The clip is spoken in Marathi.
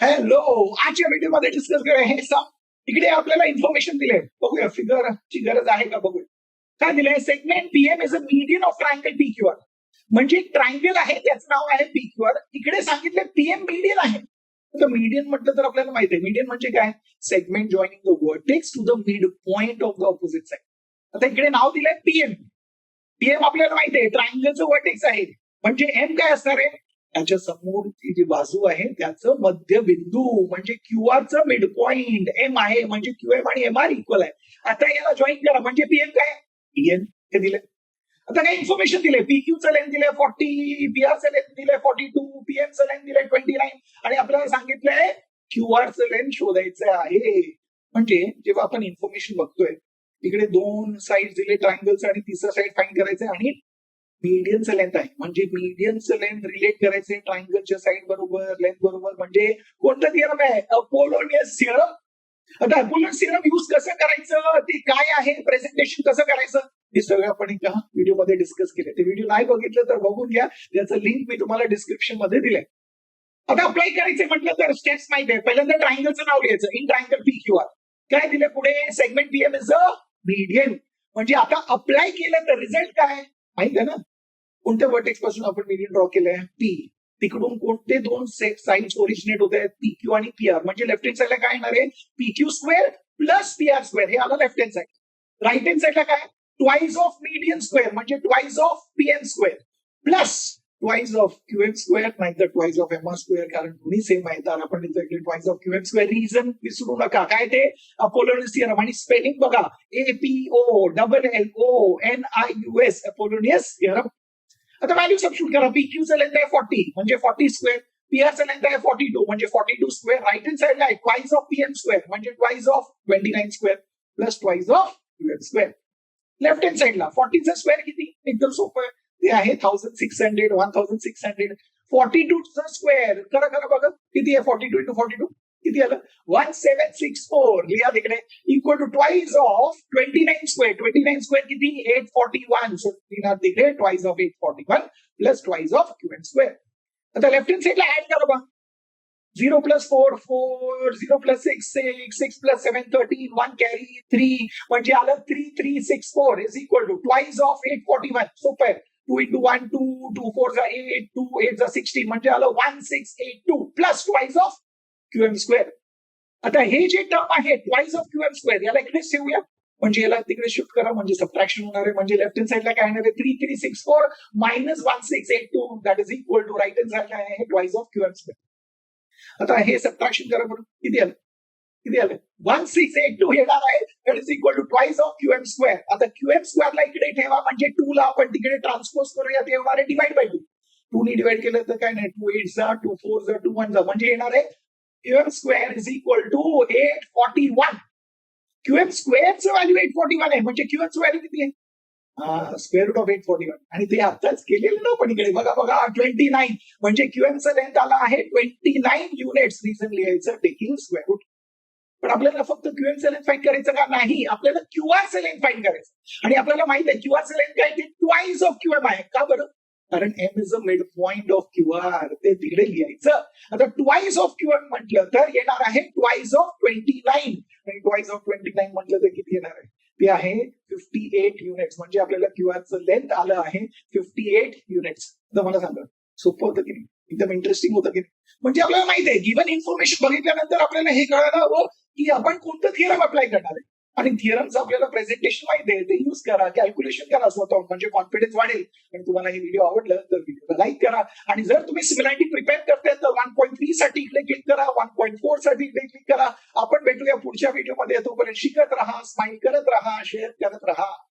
हॅलो आजच्या व्हिडिओमध्ये डिस्कस करूया हे सम इकडे आपल्याला इन्फॉर्मेशन दिले बघूया फिगर ची गरज आहे का बघूया. काय दिलंय? Segment PM is a median of triangle P Q R म्हणजे ट्रायंगल आहे त्याचं नाव आहे पी क्यू आर इकडे सांगितले पीएम मीडियन आहे. तर मीडियन म्हटलं तर आपल्याला माहिती आहे. मीडियन म्हणजे काय? Segment joining the vertex to the mid point of the opposite side आता इकडे नाव दिलंय पीएम पीएम आपल्याला माहिती आहे ट्रायंगलचं वर्टेक्स आहे. म्हणजे एम काय असणार आहे? त्याच्या समोरची जी बाजू आहे त्याचं मध्यबिंदू म्हणजे क्यू चं मिड पॉइंट एम आहे म्हणजे क्यू एम आणि एम आर इक्वल आहे. आता याला जॉईन करा म्हणजे पीएम काय पीएम हे दिलं आता काय इन्फॉर्मेशन दिले पीक्यूचं लेंथ दिले फॉर्टी बीआरचं लेंथ दिले फॉर्टी टू पीएमचं लेंथ दिले ट्वेंटी नाईन आणि आपल्याला सांगितलंय क्यू आरचं लेंथ शोधायचं आहे. म्हणजे जेव्हा आपण इन्फॉर्मेशन बघतोय तिकडे दोन साईड दिले ट्रायंगलचं आणि तिसरा साईड फाईंड करायचं आणि मीडियनचं लेंथ आहे. म्हणजे मीडियनचं लेंथ रिलेट करायचं ट्रायंगलच्या साईड बरोबर लेंथ बरोबर. म्हणजे कोणतं थिअरम आहे? अपोलोनियस सिरम आता अपोलोनियस सिरम युज कसं करायचं? ते काय आहे? प्रेझेंटेशन कसं करायचं? हे सगळं आपण एका व्हिडिओमध्ये डिस्कस केले ते व्हिडिओ नाही बघितलं तर बघून घ्या. त्याचं लिंक मी तुम्हाला डिस्क्रिप्शनमध्ये दिलंय. आता अप्लाय करायचं म्हटलं तर स्टेप्स माहिती आहे. पहिल्यांदा ट्रायंगलचं नाव लिहायचं. In triangle P Q R काय दिलं पुढे? Segment PM is a median म्हणजे आता अप्लाय केलं तर रिझल्ट काय? माहीत आहे ना? कोणत्या वर्टेक्स पासून आपण मीडियन ड्रॉ केलंय पी तिकडून कोणते दोन साईड्स ओरिजिनेट होत आहेत पी क्यू आणि पी आर म्हणजे लेफ़्ट हँड साईडला काय येणार आहे P Q square plus P R square हे? आलं left hand side right hand साईडला काय ट्वाईस ऑफ़ मीडियन स्क्वेअर म्हणजे of P M square plus twice of Q M square नाही तर twice of M R square कारण दोन्ही सेम आहे तर आपण twice of Q M square reason विसरू नका काय ते अपोलोनियस थिअरम आणि स्पेलिंग बघा A P O double L O N I U S Apollonius theorem आता व्हॅल्यू सबस्टिट्यूट करा. पी क्यूचं लेंथ आहे फॉर्टी म्हणजे फॉर्टी स्क्वेअर पीआरचं लेंथ आहे फॉर्टी टू म्हणजे forty two square right hand साईडला आहे ट्वाईस ऑफ पीएम स्क्वेअर म्हणजे twice of twenty nine square plus twice of QM square left hand साईडला फॉर्टीचा स्क्वेअर किती? एकदम सोपं आहे. ते आहे thousand six hundred one thousand six hundred forty two square खरं खरं बघा. किती आहे? Forty two into forty two किती आलं वन सेवन सिक्स फोर लिहा तिकडे equal to twice of twenty nine square twenty nine square किती एट फॉर्टी वन सो लिहिणार तिकडे twice of eight forty one plus twice of Q N square आता लेफ्ट हँड साईडला ऍड करा बा zero plus four four zero plus six six six plus seven thirteen one carry three म्हणजे आलं three three six four is equal to twice of eight forty one सोपं आहे two into one two two four जा एट टू एट जा सिक्स्टीन म्हणजे आलं one six eight two plus twice of Q M square. आता हे जे टर्म आहे twice of Q M square याला इकडेच ठेवूया म्हणजे याला तिकडे शिफ्ट करा म्हणजे सबट्रॅक्शन होणार आहे म्हणजे लेफ्ट हँड साईडला काय येणार आहे? Three three six four minus one six eight two that is equal to right hand साईडला आहे twice of Q M square. आता हे सबट्रॅक्शन करा म्हणून. किती आलं? किती आलं? वन सिक्स एट टू येणार आहे. That is equal to twice of Q M square आता क्यू एम स्क्वेअरला इकडे ठेवा म्हणजे टू ला आपण तिकडे ट्रान्सपोज करूया ते होणार आहे डिवाइड बाय टू टू नी डिवाइड केलं तर काय नाही? टू एट जा टू फोर जा टू वन जा म्हणजे येणार आहे QM square is equal to eight forty one QM स्क्वेअरचं value eight forty one आहे. म्हणजे क्यूएमचं व्हॅल्यू किती आहे? Square root of eight forty one आणि ते आताच केलेलं ना पण इकडे बघा बघा ट्वेंटी नाईन म्हणजे क्यूएमचं लेंथ आला आहे ट्वेंटी नाईन युनिट्स रिझन लिहायचं टेकिंग स्क्वेअर रूट पण आपल्याला फक्त क्यूएमचं लेंथ फाईन करायचं का? नाही. आपल्याला क्यूआरचं लेंथ फाईन करायचं. आणि आपल्याला माहीत आहे क्यूआरचं लेंथ काय? ते ट्वाईस ऑफ क्यूएम आहे. का बरं? कारण M is a mid point of Q R ते तिकडे लिहायचं. आता ट्वाईस ऑफ क्यू आर म्हटलं तर येणार आहे ट्वाईस ऑफ ट्वेंटी नाईन आणि ट्वाईस ऑफ ट्वेंटी नाईन म्हटलं तर किती येणार आहे? ते आहे फिफ्टी एट युनिट्स म्हणजे आपल्याला क्यू आरचं लेंथ आलं आहे फिफ्टी एट युनिट्स तर मला सांगा सोपं होतं की नाही? एकदम इंटरेस्टिंग होतं की नाही? म्हणजे आपल्याला माहिती आहे गिव्हन इन्फॉर्मेशन बघितल्यानंतर आपल्याला हे कळायला हवं की आपण कोणतं थिअरम अप्लाय करणार आहे? आणि थिअरमचं आपल्याला प्रेझेंटेशन माहिती आहे. ते युज करा कॅल्क्युलेशन करा स्वतः म्हणजे कॉन्फिडन्स वाढेल. आणि तुम्हाला हे व्हिडिओ आवडलं तर व्हिडिओला लाईक करा. आणि जर तुम्ही सिमिलॅरिटी प्रिपेअर करताय तर वन पॉईंट थ्री साठी इकडे क्लिक करा. वन पॉईंट फोरसाठी इकडे क्लिक करा. आपण भेटूया पुढच्या व्हिडिओमध्ये तोपर्यंत शिकत राहा स्माइल करत राहा शेअर करत राहा.